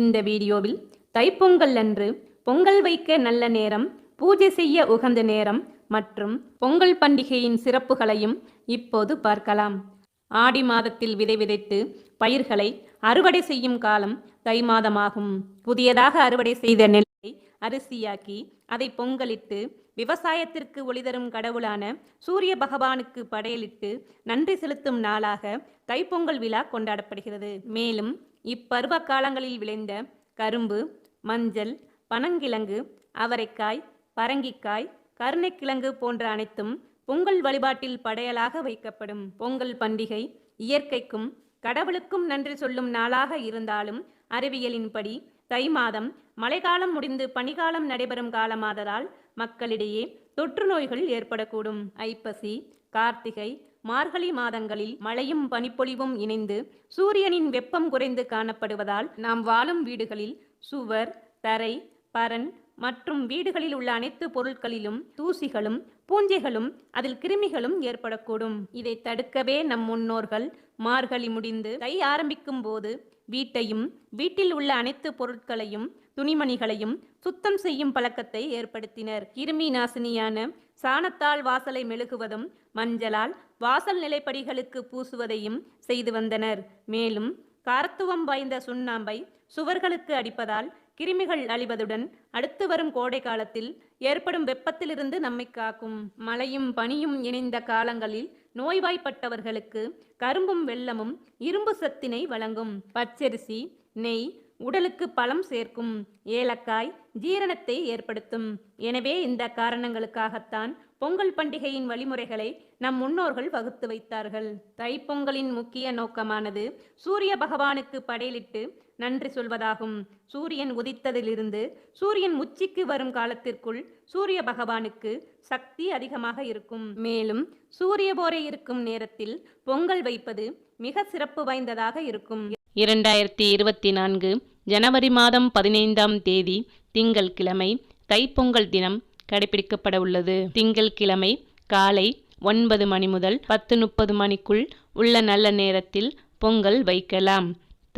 இந்த வீடியோவில் தைப்பொங்கல் அன்று பொங்கல் வைக்க நல்ல நேரம் பூஜை செய்ய உகந்த நேரம் மற்றும் பொங்கல் பண்டிகையின் சிறப்புகளையும் இப்போது பார்க்கலாம். ஆடி மாதத்தில் விதை விதைத்து பயிர்களை அறுவடை செய்யும் காலம் தை மாதமாகும். புதியதாக அறுவடை செய்த நெல்லை அரிசியாக்கி அதை பொங்கலிட்டு விவசாயத்திற்கு ஒளிதரும் கடவுளான சூரிய பகவானுக்கு படையலிட்டு நன்றி செலுத்தும் நாளாக தைப்பொங்கல் விழா கொண்டாடப்படுகிறது. மேலும் இப்பருவ காலங்களில் விளைந்த கரும்பு மஞ்சள் பனங்கிழங்கு அவரைக்காய் பரங்கிக்காய் கருணைக்கிழங்கு போன்ற அனைத்தும் பொங்கல் வழிபாட்டில் படையலாக வைக்கப்படும் பொங்கல் பண்டிகை இயற்கைக்கும் கடவுளுக்கும் நன்றி சொல்லும் நாளாக இருந்தாலும் அறிவியலின்படி தை மாதம் மழைக்காலம் முடிந்து பனிகாலம் நடைபெறும் காலமாததால் மக்களிடையே தொற்று நோய்கள் ஏற்படக்கூடும். ஐப்பசி கார்த்திகை மார்கழி மாதங்களில் மழையும் பனிப்பொழிவும் இணைந்து சூரியனின் வெப்பம் குறைந்து காணப்படுவதால் நாம் வாழும் வீடுகளில் சுவர் தரை பரன் மற்றும் வீடுகளில் உள்ள அனைத்து பொருட்களிலும் தூசிகளும் பூஞ்சைகளும் அதில் கிருமிகளும் ஏற்படக்கூடும். இதை தடுக்கவே நம் முன்னோர்கள் மார்கழி முடிந்து தை ஆரம்பிக்கும் போது வீட்டையும் வீட்டில் உள்ள அனைத்து பொருட்களையும் துணிமணிகளையும் சுத்தம் செய்யும் பழக்கத்தை ஏற்படுத்தினர். கிருமி நாசினியான சாணத்தால் வாசலை மெழுகுவதும் மஞ்சளால் வாசல் நிலைப்படிகளுக்கு பூசுவதையும் செய்து வந்தனர். மேலும் காரத்துவம் வாய்ந்த சுண்ணாம்பை சுவர்களுக்கு அடிப்பதால் கிருமிகள் அழிவதுடன் அடுத்து வரும் கோடை காலத்தில் ஏற்படும் வெப்பத்திலிருந்து நம்மை காக்கும். மழையும் பனியும் இணைந்த காலங்களில் நோய்வாய்ப்பட்டவர்களுக்கு கரும்பும் வெள்ளமும் இரும்பு சத்தினை வழங்கும். பச்சரிசி நெய் உடலுக்கு பலம் சேர்க்கும் ஏலக்காய் ஜீரணத்தை ஏற்படுத்தும். எனவே இந்த காரணங்களுக்காகத்தான் பொங்கல் பண்டிகையின் வழிமுறைகளை நம் முன்னோர்கள் வகுத்து வைத்தார்கள். தைப்பொங்கலின் முக்கிய நோக்கமானது சூரிய பகவானுக்கு படையலிட்டு நன்றி சொல்வதாகும். சூரியன் உதித்ததிலிருந்து சூரியன் உச்சிக்கு வரும் காலத்திற்குள் சூரிய பகவானுக்கு சக்தி அதிகமாக இருக்கும். மேலும் சூரிய போரை இருக்கும் நேரத்தில் பொங்கல் வைப்பது மிக சிறப்பு வாய்ந்ததாக இருக்கும். இரண்டாயிரத்தி இருபத்தி நான்கு ஜனவரி மாதம் பதினைந்தாம் தேதி திங்கள் கிழமை தைப்பொங்கல் தினம் கடைபிடிக்கப்பட உள்ளது திங்கள் கிழமை காலை ஒன்பது மணி முதல் பத்து முப்பது மணிக்குள் உள்ள நல்ல நேரத்தில் பொங்கல் வைக்கலாம்.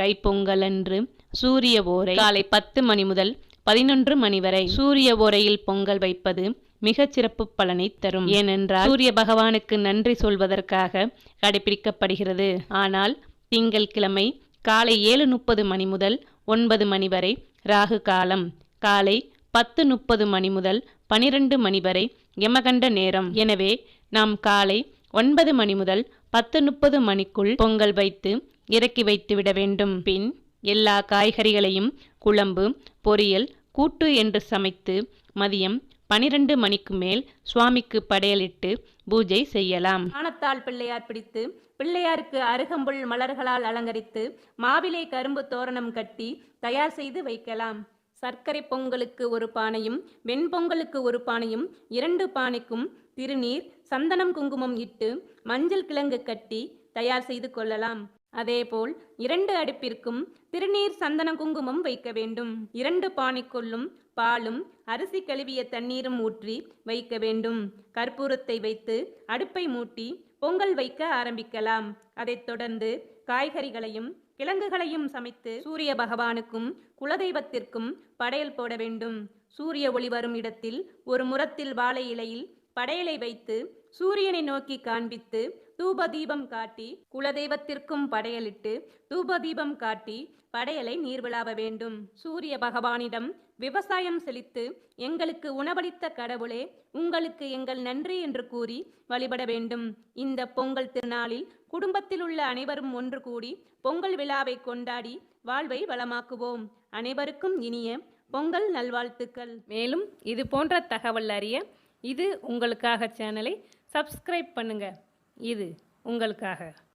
தைப்பொங்கல் அன்று சூரிய ஓரை காலை பத்து மணி முதல் பதினொன்று மணி வரை சூரிய ஓரையில் பொங்கல் வைப்பது மிகச் சிறப்பு பலனை தரும். ஏனென்றால் சூரிய பகவானுக்கு நன்றி சொல்வதற்காக கடைபிடிக்கப்படுகிறது. ஆனால் திங்கள் கிழமை காலை ஏழு முப்பது மணி முதல் ஒன்பது மணி வரை ராகு காலம். காலை பத்து முப்பது மணி முதல் பனிரெண்டு மணி வரை யமகண்ட நேரம். எனவே நாம் காலை ஒன்பது மணி முதல் பத்து முப்பது மணிக்குள் பொங்கல் வைத்து இறக்கி வைத்து விட வேண்டும். பின் எல்லா காய்கறிகளையும் குழம்பு பொரியல் கூட்டு என்று சமைத்து மதியம் பனிரெண்டு மணிக்கு மேல் சுவாமிக்கு படையலிட்டு பூஜை செய்யலாம். சாணத்தால் பிள்ளையார் பிடித்து பிள்ளையாருக்கு அருகம்புல் மலர்களால் அலங்கரித்து மாவிலை கரும்பு தோரணம் கட்டி தயார் செய்து வைக்கலாம். சர்க்கரை பொங்கலுக்கு ஒரு பானையும் வெண்பொங்கலுக்கு ஒரு பானையும் இரண்டு பானைக்கும் திருநீர் சந்தனம் குங்குமம் இட்டு மஞ்சள் கிழங்கு கட்டி தயார் செய்து கொள்ளலாம். அதேபோல் இரண்டு அடுப்பிற்கும் திருநீர் சந்தன குங்குமம் வைக்க வேண்டும். இரண்டு பானைக்குள்ளும் பாலும் அரிசி கழுவிய தண்ணீரும் ஊற்றி வைக்க வேண்டும். கற்பூரத்தை வைத்து அடுப்பை மூட்டி பொங்கல் வைக்க ஆரம்பிக்கலாம். அதைத் தொடர்ந்து காய்கறிகளையும் கிழங்குகளையும் சமைத்து சூரிய பகவானுக்கும் குலதெய்வத்திற்கும் படையல் போட வேண்டும். சூரிய ஒளி வரும் இடத்தில் ஒரு முரத்தில் வாழை இலையில் படையலை வைத்து சூரியனை நோக்கி காண்பித்து தூபதீபம் காட்டி குலதெய்வத்திற்கும் படையலிட்டு தூபதீபம் காட்டி படையலை நீர்விழாவ வேண்டும். சூரிய பகவானிடம் விவசாயம் செழித்து எங்களுக்கு உணவளித்த கடவுளே உங்களுக்கு எங்கள் நன்றி என்று கூறி வழிபட வேண்டும். இந்த பொங்கல் திருநாளில் குடும்பத்தில் உள்ள அனைவரும் ஒன்று கூடி பொங்கல் விழாவை கொண்டாடி வாழ்வை வளமாக்குவோம். அனைவருக்கும் இனிய பொங்கல் நல்வாழ்த்துக்கள். மேலும் இது போன்ற தகவல் அறிய இது உங்களுக்காக சேனலை சப்ஸ்கிரைப் பண்ணுங்கள் இது உங்களுக்காக.